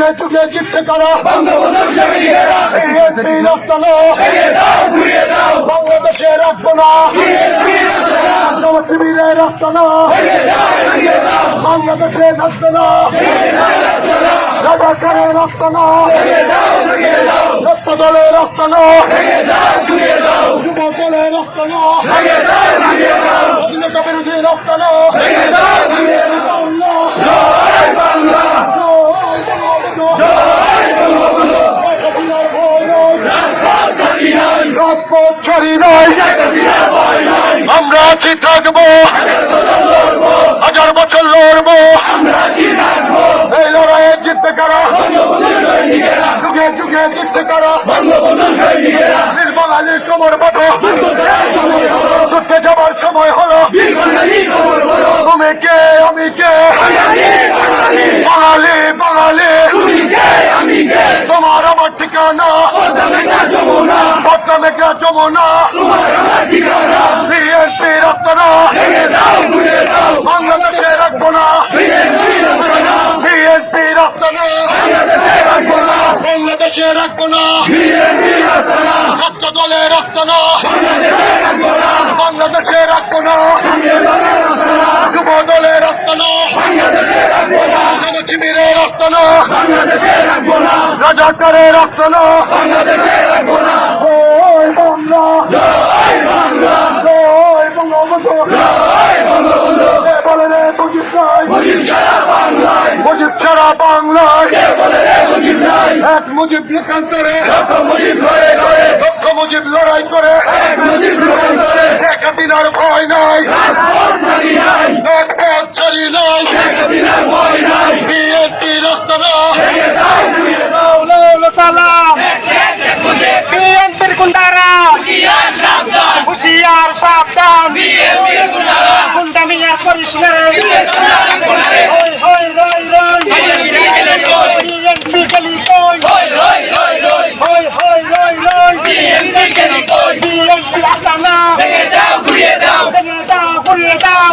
যুগে যুগে জিততে কারা। দাও ঘুরিয়ে দাও। বাংলাদেশে রাখব না। শিবিরের ভেঙে দাও। বাংলাদেশে থাকবে না। রাজাকারের দলের ঘুরিয়ে দাও। যুব দলের রাস্তানো ভেঙে দাও ঘুরিয়ে দাও স্বাধীনতা বিরোধী রাস্তানো ভেঙে দাও ঘুরিয়ে দাও জয় বাংলা জয় বঙ্গবন্ধু রাজপথ ছাড়ি আমরা আছি থাকব। হাজার বছর লড়বো। এই লড়াইয়ে জিততে কারা? যুগে যুগে জিততে কারা? হলো যুদ্ধে যাবার সময় হলো। তুমি কে? আমি কে? বাঙালি বাঙালি। তোমার আমার ঠিকানা। পদ্মে না যমুনা। বিএনপি ঘুরে দাও বাংলাদেশে রাখব না। বিএনপি রাখব না। বাংলাদেশে রাখব না। রাস্তানা বাংলাদেশে রাখব না। বাংলাদেশে রাখব না। যুব বাংলাদেশে রাখব না। বাংলাদেশে রাখব না। রাস্তানা বাংলাদেশে রাখব না জয় বাংলা জয় বাংলা জয় বঙ্গবন্ধু জয় বঙ্গবন্ধু কে বলে রে মুজিব নাই মুজিব সারা বাংলায় মুজিব ছাড়া বাংলায়। কে বলে রে মুজিব নাই? এক মুজিব লোকান্তরে লক্ষ মুজিব লড়াই করে লক্ষ মুজিব লড়াই করে। এক মুজিব রূপান্তরে শেখ হাসিনার ভয় নাই। রাজপথ ছাড়ি নাই। এক পথ ছাড়ি নাই। শেখ হাসিনার ভয় নাই। বিএনপি রাস্তানা ভেঙে দাও ঘুরিয়ে দাও সালাম বিএনপির গুন্ডারা হুশিয়ার সাবধান। গুন্ডামি আর করিস না বিএনপি আস্তানা ভেঙে দাও ঘুরিয়ে দাও।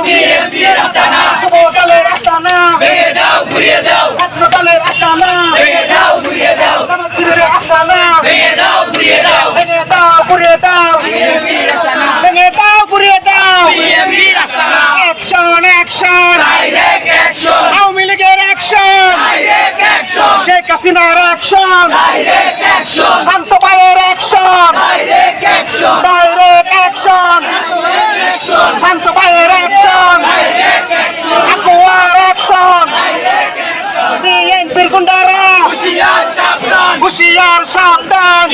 ডাইরেক্ট হাসিনার অ্যাকশন ডাইরেক্ট অ্যাকশন শান্ত ভাইয়ের action direct action direct action Shanto ভাইয়ের অ্যাকশন ডাইরেক্ট অ্যাকশন আকোয়ার অ্যাকশন বিএনপির গুন্ডারা! হুঁশিয়ার সাবধান! হুঁশিয়ার সাবধান!